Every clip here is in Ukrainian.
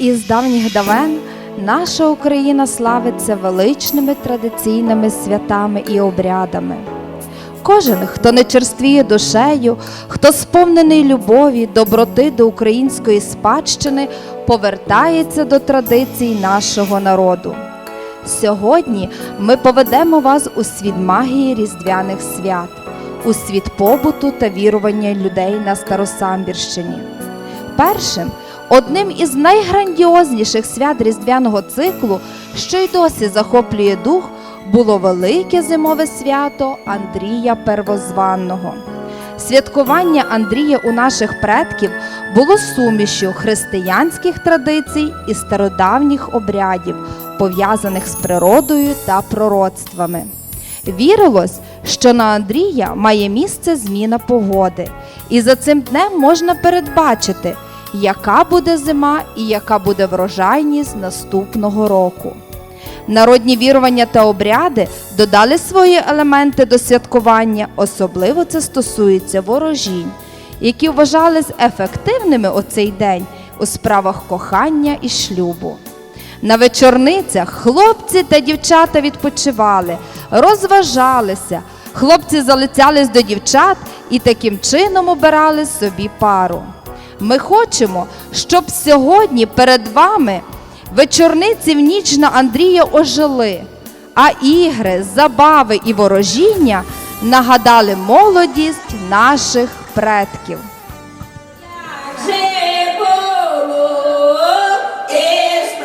Із давніх давен наша Україна славиться величними традиційними святами і обрядами. Кожен, хто не черствіє душею, хто сповнений любові, доброти до української спадщини, повертається до традицій нашого народу. Сьогодні ми поведемо вас у світ магії різдвяних свят, у світ побуту та вірування людей на Старосамбірщині. Першим, одним із найграндіозніших свят різдвяного циклу, що й досі захоплює дух, було велике зимове свято Андрія Первозванного. Святкування Андрія у наших предків було сумішю християнських традицій і стародавніх обрядів, пов'язаних з природою та пророцтвами. Вірилось, що на Андрія має місце зміна погоди, і за цим днем можна передбачити, яка буде зима і яка буде врожайність наступного року. Народні вірування та обряди додали свої елементи до святкування, особливо це стосується ворожінь, які вважались ефективними у цей день у справах кохання і шлюбу. На вечорницях хлопці та дівчата відпочивали, розважалися. Хлопці залицялись до дівчат і таким чином обирали собі пару. Ми хочемо, щоб сьогодні перед вами вечорниці в ніч на Андрія ожили, а ігри, забави і ворожіння нагадали молодість наших предків. Із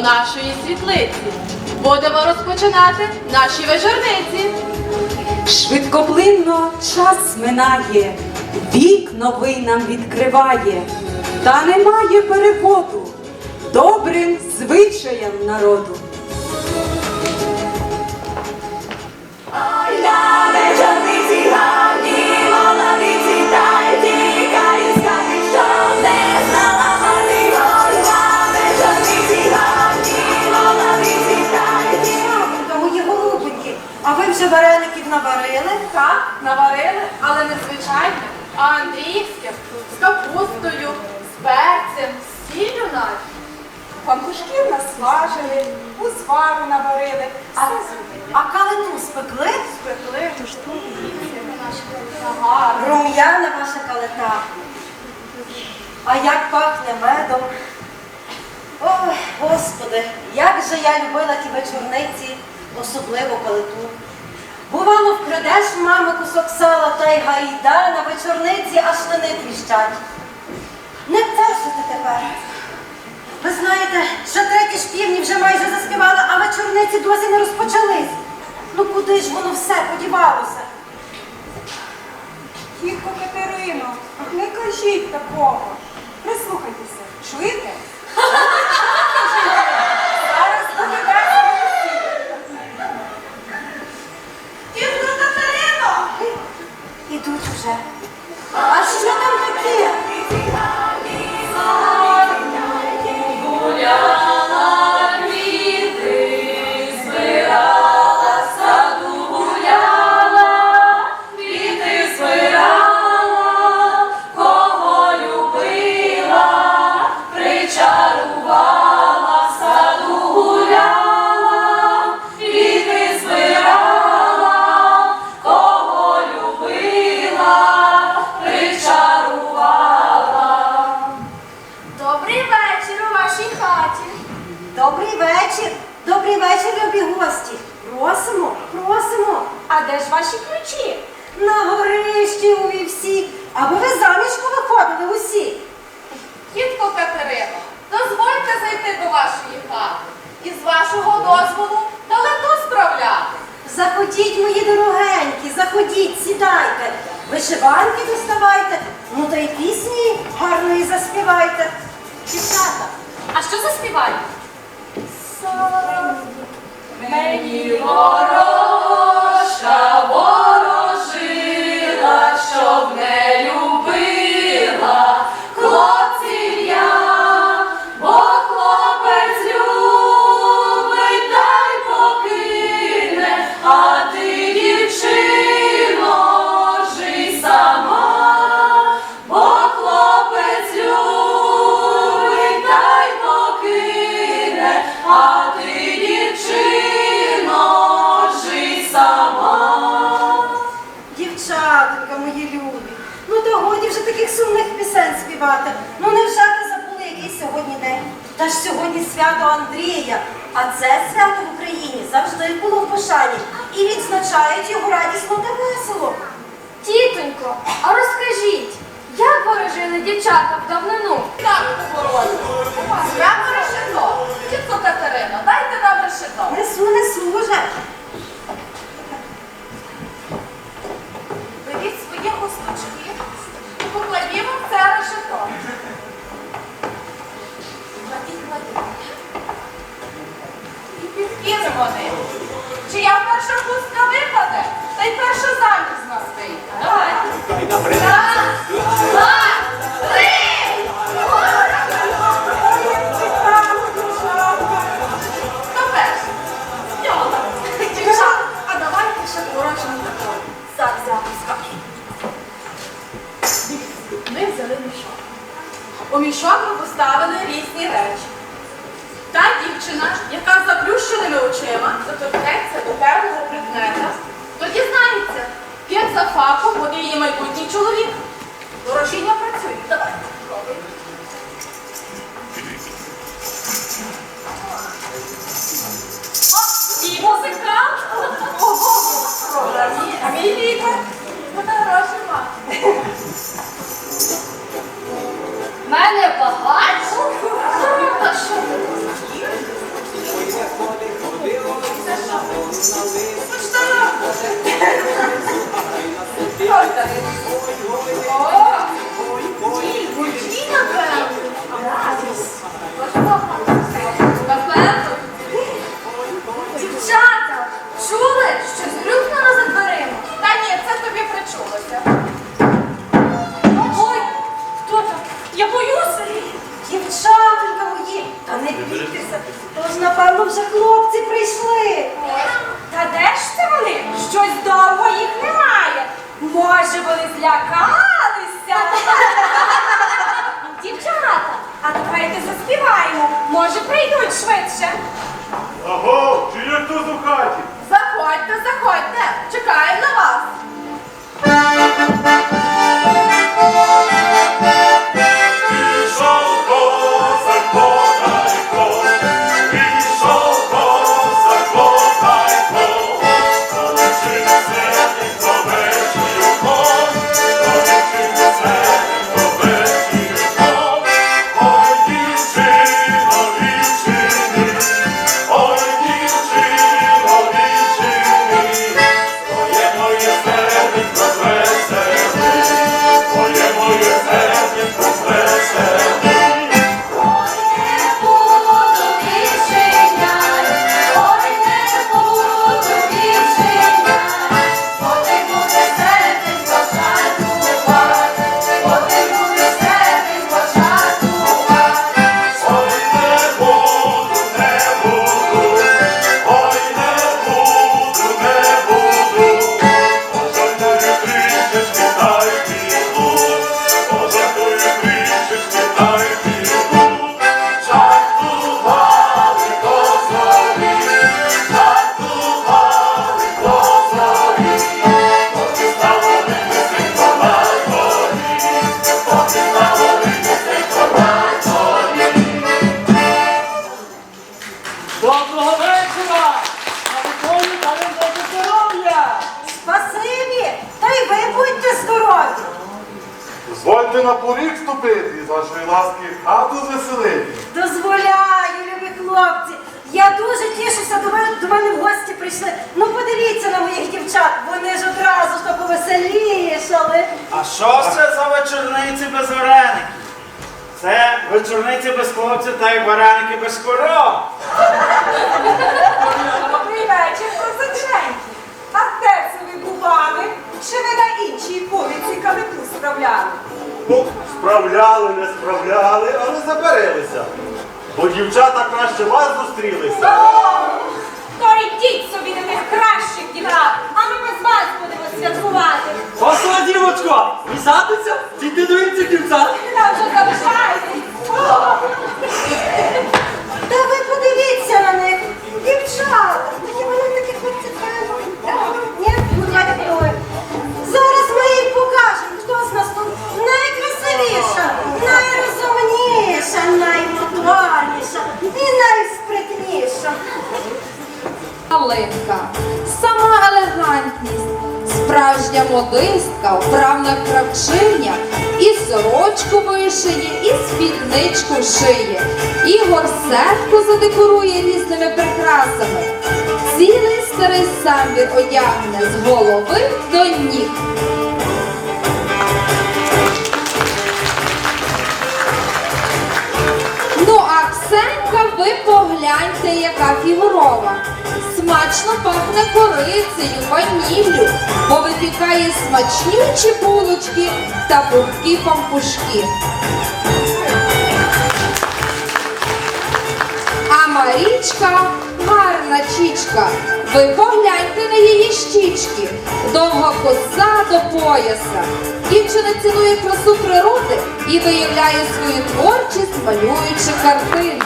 до нашої світлиці. Будемо розпочинати наші вечорниці. Швидкоплинно час минає, вік новий нам відкриває, та немає переходу добрим звичаям народу. Та вареників наварили? Так, наварили, але не звичайне, а андріївське, з капустою, з перцем, з сіллю навіть. Пампушків насмажили, узвару наварили. А, а калину спекли? Спекли, наша гарна. Рум'яна ваша калита. А як пахне медом. Ой, Господи, як же я любила ті вечорниці, особливо калиту. Бувало, вкрадеш мами кусок сала та й гайда на вечорниці, аж штани тріщать. Не терсите тепер. Ви знаєте, що треті шпівні вже майже заспівали, а вечорниці досі не розпочались. Ну куди ж воно все подівалося? Тітко Катерино, не кажіть такого. Прислухайтеся, чуєте? Зараз буде весело. Тітко Катерино! Уже. А що там таке? Ходіть, мої дорогенькі, заходіть, сідайте, вишиванки доставайте, ну та й пісні гарної заспівайте. Дівчата, а що заспівають? Мені вороша ворожила, щоб не... сумних пісень співати. Ну невже ви забули, який сьогодні день? Та ж сьогодні свято Андрія, а це свято в Україні завжди було в пошані і відзначають його радісно та весело. Тітонько, а розкажіть, як ворожили дівчата в давнину? Так, ворожили. Прямо решето. Тітко Катерина, дайте нам решето. Несу, несу вже. Беріть своє косточки. Дозвольте на поріг ступити і з вашої ласки хату звеселити. Дозволяю, любі хлопці. Я дуже тішуся, до мене, до мене в гості прийшли. Ну подивіться на моїх дівчат, вони ж одразу ж то повеселішали. А що це за вечорниці без вареників? Це вечорниці без хлопців та й вареники без коров. Добрий вечір, козаченьки. А де це ви бували? Чи не на іншій повіці калиту справляли? Ну, справляли, не справляли, але забарилися. Бо дівчата краще вас зустрілися. То йдіть собі до тих кращих дівчат, а ми без вас будемо святкувати. Посла, дівочко, вісатися? Тільки дивіться кінця. Та вже залишайтесь. Та ви подивіться на них, дівчата, найкрасивіша, найрозумніша, наймоторніша і найспритніша. Галинка, сама елегантність, справжня модистка, вправна кравчиня, і сорочку вишиє, і спідничку шиє, і горсетку задекорує різними прикрасами. Цілий старий самбір одягне з голови до ніг. Ви погляньте, яка фігурова. Смачно пахне корицею, ваніллю, бо випікає смачнючі булочки та пухкі пампушки. А Марічка гарна чічка. Ви погляньте на її щічки. Довга коса до пояса. Дівчина цінує красу природи і виявляє свою творчість, малюючи картини.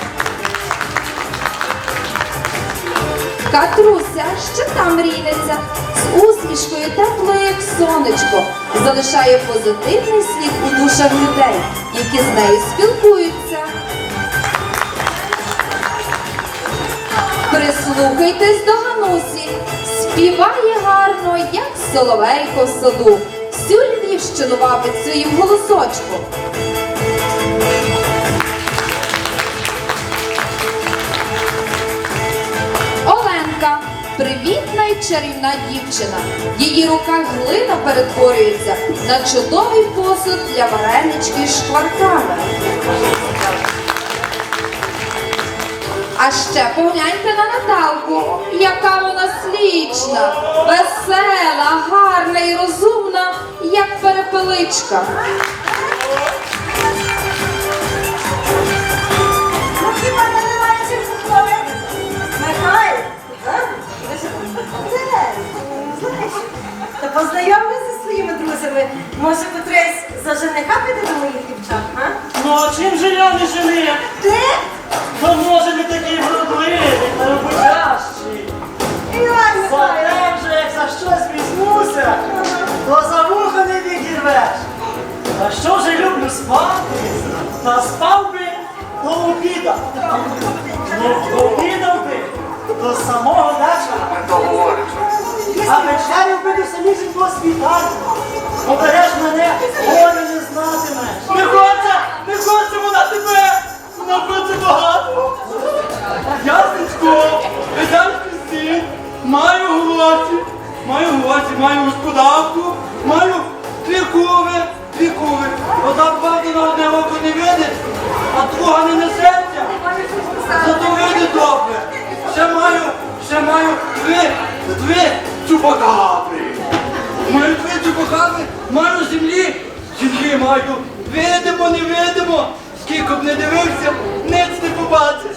Катруся ще там рінеться, з усмішкою теплою, як сонечко, залишає позитивний слід у душах людей, які з нею спілкуються. Прислухайтесь до Ганусі, співає гарно, як соловейко в саду. Всю Львівщину вабить своїм голосочком. Привітна й чарівна дівчина. Її руках глина перетворюється на чудовий посуд для варенички з шкварками. А ще погляньте на Наталку, яка вона слічна, весела, гарна і розумна, як перепеличка. Може, котрись за жениха піде до моїх дівчат, а? Ну а чим же я не женив? Ти? То може не такий вродливий, та роботящий. Іван Михайло. Зате вже як за щось візьмуся, то за вуха не відірвеш. А що ж я люблю спати? Та спав би до обіда. Ну, обідав би до самого вечора. А вечеряв би до самісінького світання. Обереш мене, горя не знатимеш. Не хоче, не хоче вона тебе, вона хоче багато. Ясничко, видальський син, маю гроші, маю гроші, маю господарку, маю дві кури, дві кури. Одна правда на одне око не видить, а друга не несеться. Зато видить добре. Ще маю, ще маю три, три чупакабри. Маю три чупакабри, маю землі, землі маю. Видимо, не видимо. Скільки б не дивився, ниць не побачиш.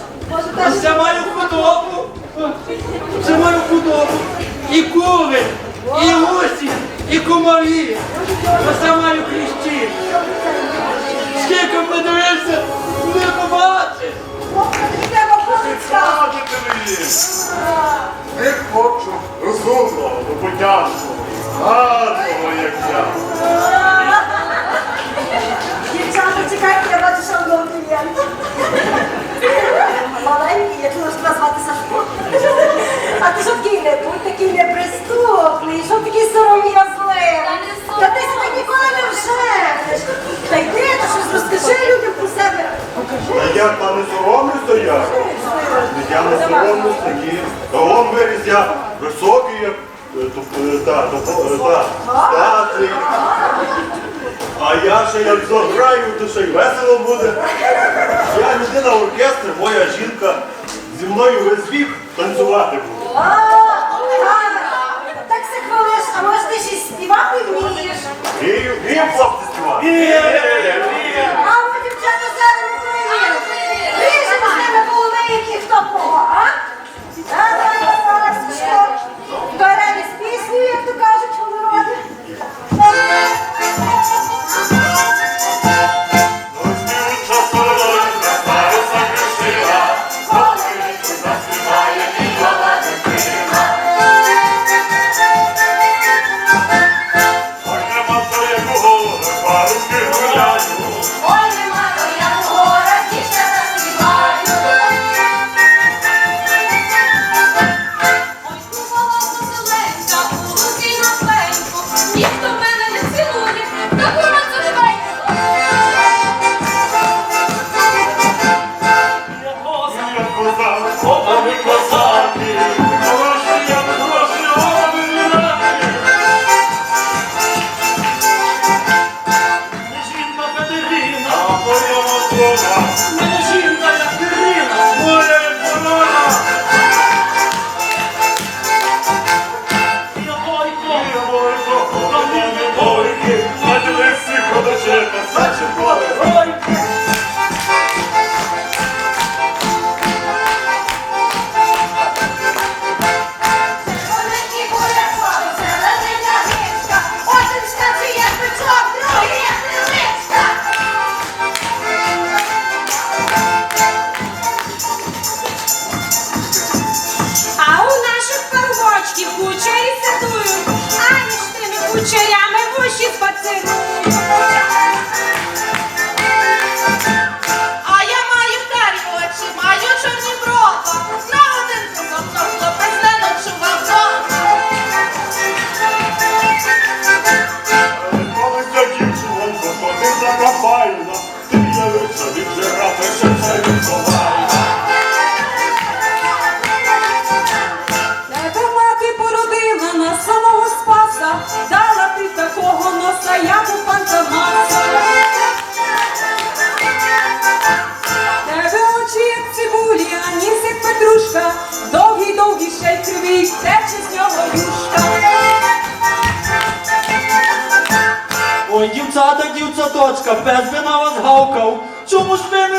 А ще маю худобу. Ще маю худобу. І кури, і гусі, і комарі. А ще маю хрещі. Скільки б не дивився, не побачиш. Не хочу розумного, роботящого, гарного, як я. Дівчата, чекайте, я бачу, що одного клієнта. Маленький, я чула, що вас Сашко. А ти що такий не будь такий неприступний, що такий сором'язливий? Та ти себе ніколи не вженеш. Та йди, та щось розкажи людям про себе. Покажи. Я та не соромлюся я. Я не такі. Та он виріс я високий, як то- е, статний. А я ще як заграю, то ще й весело буде. Я людина оркестр, моя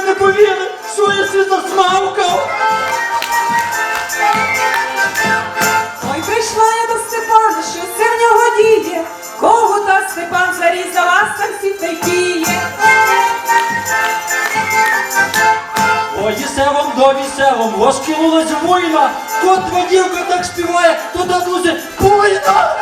не повірив, що я світ засмавкав. Ой, прийшла я до Степана, що це в нього діє. Кого та Степан зарізав, всі сам всі тайпіє. Ой, вісевом до вісевом, розкинулась буйна, кот твоя дівка так співає, то да дадуся буйна.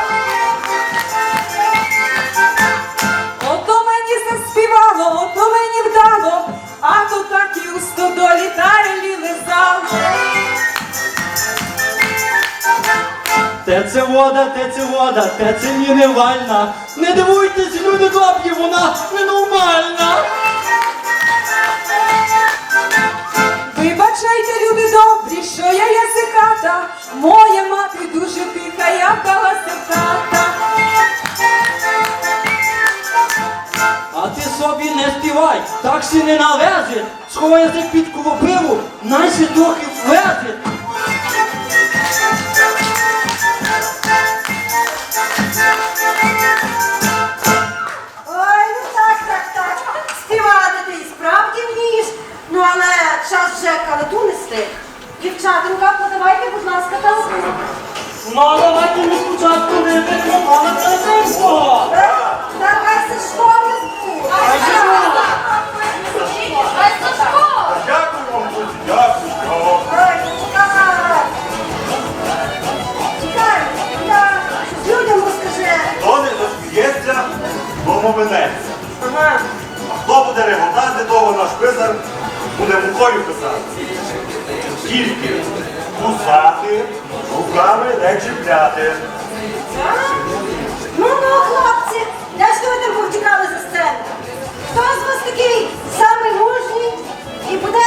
Те це вода, те це вода, те це мінивальна. Не дивуйтесь, люди давайте ми що? Ай, Сашко! Людям розкажи. Хто не розб'ється, тому минеться. А хто буде реготати, того наш писар буде мукою писати. Тільки кусати руками не чіпляти. Ну, ну, хлопці, де ж ви там повтікали за сцену? Хто з вас такий самий мужній і буде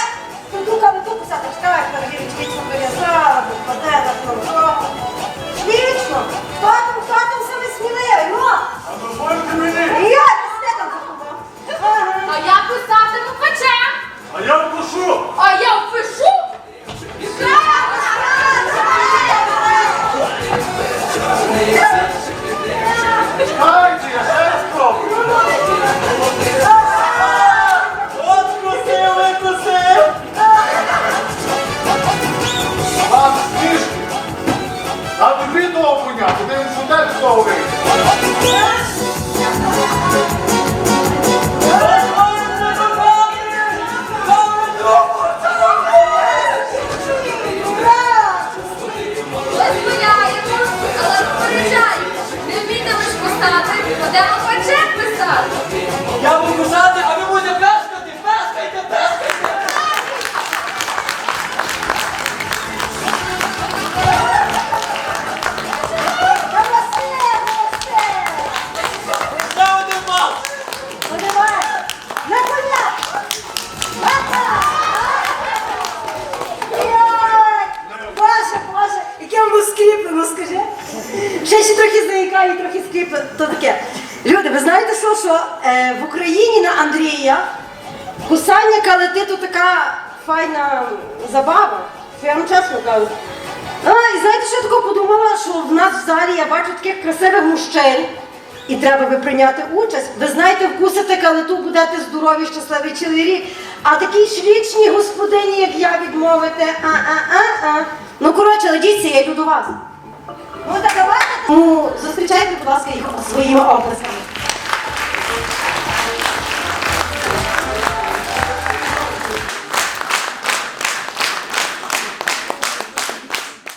тут руками тут писати? То таке. Люди, ви знаєте що, що е, в Україні на Андрія кусання калити то така файна забава. Я вам чесно кажу. А, і знаєте, що я тако подумала, що в нас в залі я бачу таких красивих мужчин. І треба би прийняти участь. Ви знаєте, вкусите калиту, будете здорові, щасливий цілий рік. А такій шлічній господині, як я, відмовите, а-а-а-а. Ну, коротше, ледіться, я йду до вас. Ну, так давайте. Ну, зустрічайте, будь ласка, їх своїми обласками.